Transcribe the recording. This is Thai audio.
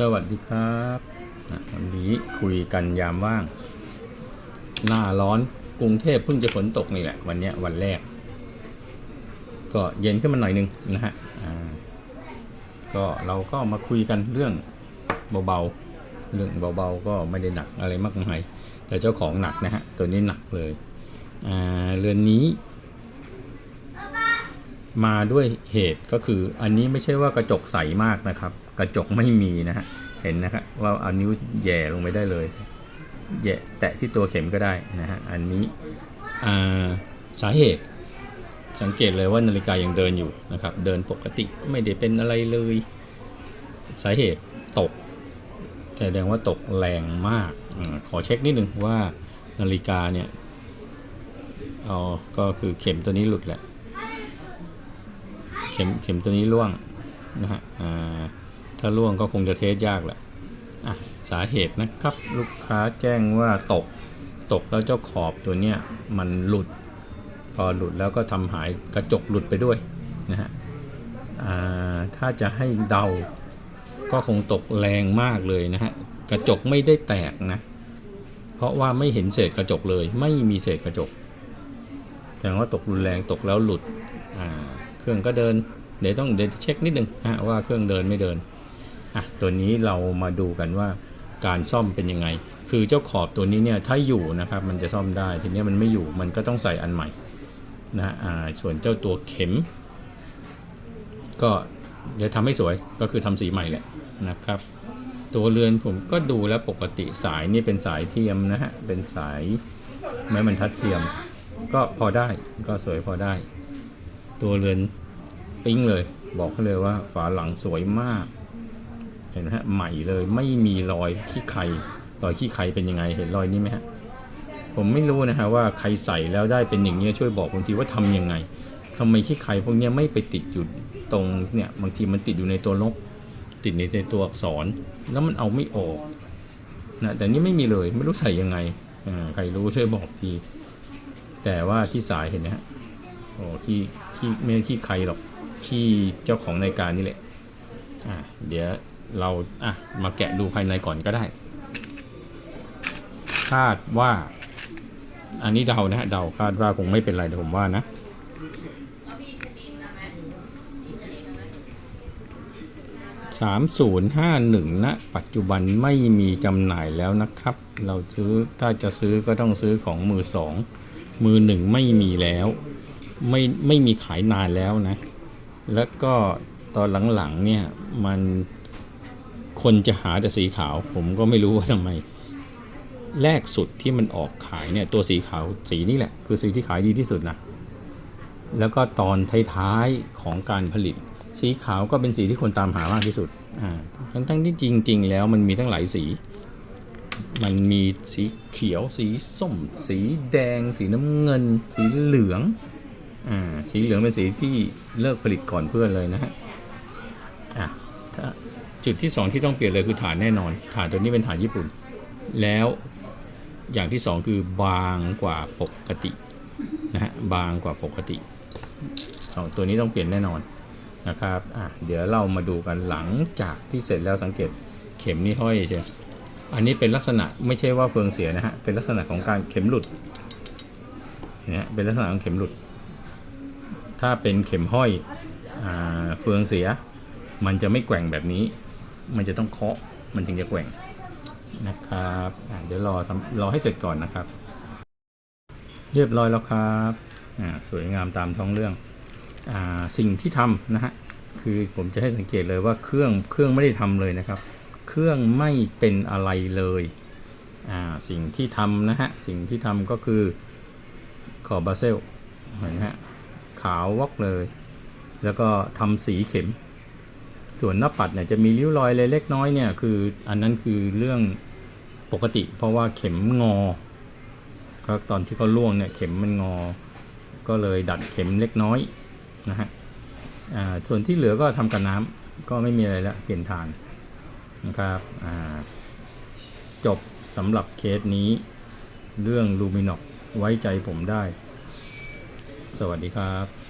สวัสดีครับวันนี้คุยกันยามว่าง หน้าร้อนกรุงเทพเพิ่งจะฝนตกนี่แหละ วันนี้วันแรก ก็เย็นขึ้นมาหน่อยนึงนะฮะก็เราก็มาคุยกันเรื่องเบาๆเรื่องเบาๆก็ไม่ได้หนักอะไรมากมายแต่เจ้าของหนักนะฮะตัวนี้หนักเลยเรือนนี้ มาด้วยเหตุก็คืออันนี้ไม่ใช่ว่ากระจกใสมากนะครับ กระจกไม่มีนะฮะเห็นนะครับว่าเอานิ้วแย่ลงไปได้เลยแย่แตะที่ตัวเข็มก็ได้นะฮะอันนี้อ่าสาเหตุสังเกตเลยว่านาฬิกายังเดินอยู่นะครับ เดินปกติไม่ได้เป็นอะไรเลย สาเหตุตกแสดงว่าตกแรงมากอขอเช็คนิดนึงว่านาฬิกาเนี่ยอ๋อก็คือเข็มตัวนี้หลุดแหละ เข็มเข็มตัวนี้ร่วงนะฮะถ้าร่วงก็คงจะเทสยากแหละอะสาเหตุนะครับลูกค้าแจ้งว่าตกตกแล้วเจ้าขอบตัวเนี้ยมันหลุด พอหลุดแล้วก็ทำหายกระจกหลุดไปด้วยนะฮะถ้าจะให้เดาก็คงตกแรงมากเลยนะฮะกระจกไม่ได้แตกนะ เพราะว่าไม่เห็นเศษกระจกเลย ไม่มีเศษกระจกแสดงว่าตกรุนแรงตกแล้วหลุดอ่า เครื่องก็เดิน เดี๋ยวต้องเดี๋ยวเช็คนิดนึงฮะว่าเครื่องเดินไม่เดินอะตัวนี้เรามาดูกันว่าการซ่อมเป็นยังไง คือเจ้าขอบตัวนี้เนี่ยถ้าอยู่นะครับมันจะซ่อมได้ทีนี้มันไม่อยู่มันก็ต้องใส่อันใหม่นะฮะอ่าส่วนเจ้าตัวเข็ม ก็เดี๋ยวทำให้สวยก็คือทำสีใหม่แหละนะครับ ตัวเรือนผมก็ดูแล้วปกติสายนี่เป็นสายเทียมนะฮะเป็นสายไม้บรรทัดเทียม ก็พอได้ก็สวยพอได้ ตัวเรือนปิ้งเลย บอกให้เลยว่าฝาหลังสวยมาก เห็นไหมฮะใหม่เลยไม่มีรอยขี้ไข่รอยขี้ไข่เป็นยังไงเห็นรอยนี้ไหมฮะผมไม่รู้นะฮะว่าใครใส่แล้วได้เป็นอย่างนี้ยช่วยบอกบางทีว่าทำยังไงทำไมขี้ไข่พวกเนี้ยไม่ไปติดอยู่ตรงเนี่ยบางทีมันติดอยู่ในตัวลกติดในในตัวอักษร แล้วมันเอาไม่ออกนะแต่นี่ไม่มีเลยไม่รู้ใส่ยังไงอใครรู้ช่วยบอกที แต่ว่าที่สายเห็นไหมฮะโอ้ขี้ ขี้ไม่ใช่ขี้ใครหรอกขี้เจ้าของราการนี่แหละอะเดี๋ยวเราอะมาแกะดูภายในก่อนก็ได้ คาดว่า อันนี้เดานะฮะเดาคาดว่าคงไม่เป็นไรแต่ผมว่านะสามศูนย์ห้าหนึ่งนะปัจจุบันไม่มีจำหน่ายแล้วนะครับ เราซื้อถ้าจะซื้อก็ต้องซื้อของมือสองมือหนึ่งไม่มีแล้ว ไม่ไม่มีขายนานแล้วนะ แล้วก็ตอนหลังๆเนี่ยมันคนจะหาแต่สีขาว ผมก็ไม่รู้ว่าทำไม แรกสุดที่มันออกขายเนี่ยตัวสีขาวสีนี่แหละ คือสีที่ขายดีที่สุดนะ แล้วก็ตอนท้ายๆของการผลิต สีขาวก็เป็นสีที่คนตามหามากที่สุดอ่าทั้งๆที่จริง ๆ แล้วมันมีทั้งหลายสี มันมีสีเขียว สีส้ม สีแดง สีน้ำเงิน สีเหลือง อ่าสีเหลืองเป็นสีที่เลิกผลิตก่อนเพื่อนเลยนะฮะอะถ้าจุดที่สองที่ต้องเปลี่ยนเลยคือฐานแน่นอน ฐานตัวนี้เป็นฐานญี่ปุ่น แล้วอย่างที่สองคือบางกว่าปกตินะฮะบางกว่าปกติสองตัวนี้ต้องเปลี่ยนแน่นอนนะครับอะเดี๋ยวเรามาดูกันหลังจากที่เสร็จแล้วสังเกตเข็มนี่ห้อยเชียอันนี้เป็นลักษณะไม่ใช่ว่าเฟืองเสียนะฮะเป็นลักษณะของการเข็มหลุดเนี่ยเป็นลักษณะของเข็มหลุด ถ้าเป็นเข็มห้อยอเฟืองเสีย มันจะไม่แกว่งแบบนี้ มันจะต้องเคาะมันถึงจะแกว่งนะครับเดี๋ยวรอทำรอให้เสร็จก่อนนะครับ เรียบร้อยแล้วครับสวยงามตามท้องเรื่องอสิ่งที่ทำนะฮะคือผมจะให้สังเกตเลยว่าเครื่องเครื่องไม่ได้ทำเลยนะครับ เครื่องไม่เป็นอะไรเลยสิ่งที่ทำนะฮะสิ่งที่ทำก็คือขอบบาเซลเห็นไหมฮะ ขาววอกเลย แล้วก็ทำสีเข็ม ส่วนหน้าปัดเนี่ยจะมีริ้วรอยเล็กน้อยเนี่ยคืออันนั้นคือเรื่องปกติ เพราะว่าเข็มงอก็ตอนที่เขาล่วงเนี่ยเข็มมันงอ ก็เลยดัดเข็มเล็กน้อยนะฮะอ่าส่วนที่เหลือก็ทำกับน้ำก็ไม่มีอะไรละเปลี่ยนฐานนะครับจบสำหรับเคสนี้เรื่องลูมินอกไว้ใจผมได้ สวัสดีครับ